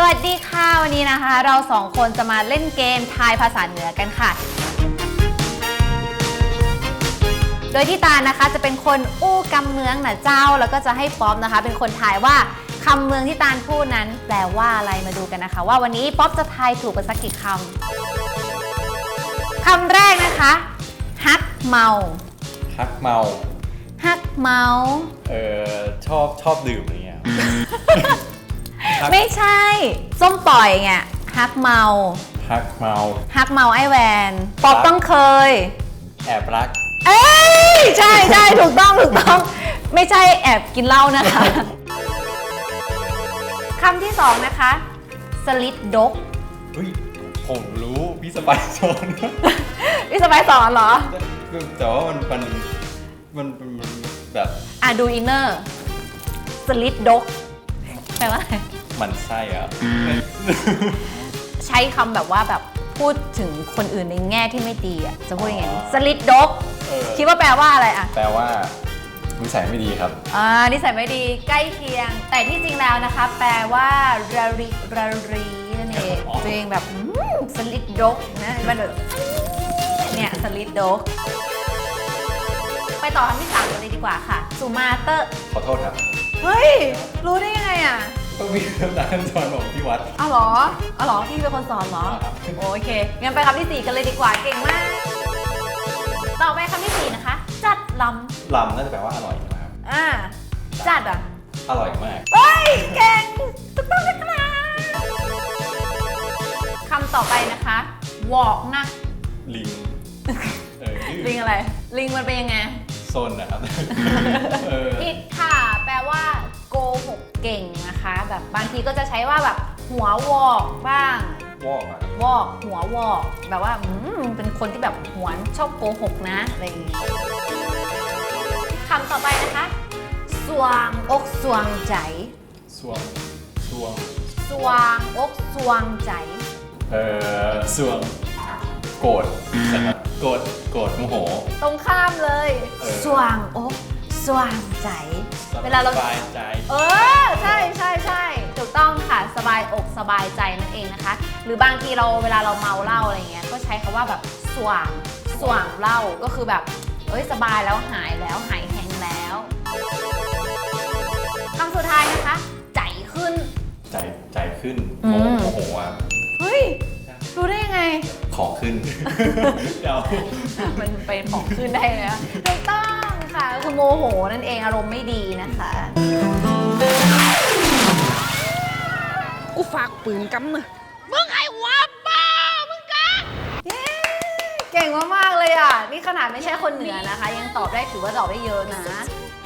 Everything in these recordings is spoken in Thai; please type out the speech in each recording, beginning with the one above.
สวัสดีค่ะ วันนี้นะคะ เราสองคนจะมาเล่นเกมทายภาษาเหนือกันค่ะ โดยที่ตาลนะคะจะเป็นคนอู้กำเมืองนะเจ้า แล้วก็จะให้ป๊อปนะคะ เป็นคนทายว่าคำเมืองที่ตาลพูดนั้นแปลว่าอะไรมาดูกันนะคะ ว่าวันนี้ป๊อปจะทายถูกกันสักกี่คำคำแรกนะคะฮักเมาฮักเมา ฮักเมา เออชอบชอบดื่มอะไรเงี้ย ฮัก ไม่ใช่ ส้มปล่อยไงฮักเมา ฮักเมา ฮักเมาไอแวนป๊อปต้องเคย แอบรัก เอ้ยใช่ใช่ถูกต้องถูกต้อง ไม่ใช่แอบกินเหล้านะคะคำที่สองนะคะสลิดดกเฮ้ย ผมรู้พี่สบายชอนพี่สบายสอนเหรอ แต่ว่ามันมันมันมันมันแบบ อะดูอินเนอร์สลิดดก แปลว่าอะไรมันไส้อะใช้คำแบบว่าแบบพูดถึงคนอื่นในแง่ที่ไม่ดีอะจะพูดยังไงสลิดดก เออคิดว่าแปลว่าอะไรอะ แปลว่านิสัยไม่ดีครับ อ่านิสัยไม่ดีใกล้เคียง แต่ที่จริงแล้วนะคะ แปลว่าระริระรีนั่นเองอ๋อ ตัวเองแบบอืมสลิดดกนะมันแบบเนี่ยสลิดดก ไปต่อคำที่สามกันเลยดีกว่าค่ะ สุมาเตอร์ขอโทษครับ เฮ้ย รู้ได้ยังไงอะต้องมีน้ำตาลสอนผมที่วัด เอาเหรอเอาเหรอพี่เป็นคนสอนเหรอ ครับ โอเค งั้นไปคำที่สี่กันเลยดีกว่า เก่งมาก ต่อไปคำที่สี่นะคะ จัดลลำน่าจะแปลว่าอร่อยใช่ไหมครับำอ่า จัดอะ อร่อยมาก เฮ้ย เก่งถูกต้องนะครับคำต่อไปนะคะ วอกนะ ลิง เออดื้อลิงอะไร ลิงมันเป็นยังไง ซนนะครับ เออผิดค่ เก่งนะคะ แบบบางทีก็จะใช้ว่าแบบหัววอกบ้างวอกอะวอกหัววอกแบบว่าอืมเป็นคนที่แบบหวนชอบโกหกนะอะไรอย่างงี้คำต่อไปนะคะสวางอกสวงใจสวงสวงสวางอกสวงใจ เออสวงโกรธนะครับโกรธโกรธโมโห ตรงข้ามเลย เออ สวางอก สว่างใจ เวลาเรา สบายใจ เออใช่ใช่ใช่ถูกต้องค่ะสบายอกสบายใจนั่นเองนะคะ หรือบางทีเราเวลาเราเมาเหล้าอะไรเงี้ยก็ใช้คำว่าแบบสว่างสว่างเหล้าก็คือแบบเอ้ยสบายแล้วหายแล้วหายแห้งแล้วคำสุดท้ายนะคะ ใจขึ้น ใจใจขึ้นอืมโมโหอะเฮ้ยรู้ได้ยังไง ของขึ้น เดี๋ยวอะมันเป็นของขึ้นได้เลยนะถูกต้อง ค่ะคือโมโหนั่นเองอารมณ์ไม่ดีนะคะ กูฝากปืนกำเนอะเย้เก่งมากๆเลยอะ นี่ขนาดไม่ใช่คนเหนือนะคะ ยังตอบได้ถือว่าตอบได้เยอะนะ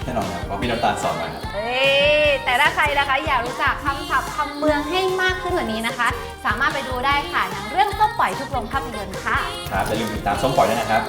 แน่นอนครับเพราะพี่น้ำตาลสอนมาครับ เอ้ยแต่ถ้าใครนะคะอยากรู้จักคำศัพท์คำเมืองให้มากขึ้นกว่านี้นะคะ สามารถไปดูได้ค่ะหนังเรื่องส้มปล่อยทุกโรงภาพยนตร์ค่ะ ครับอย่าลืมติดตามส้มปล่อยด้วยนะครับ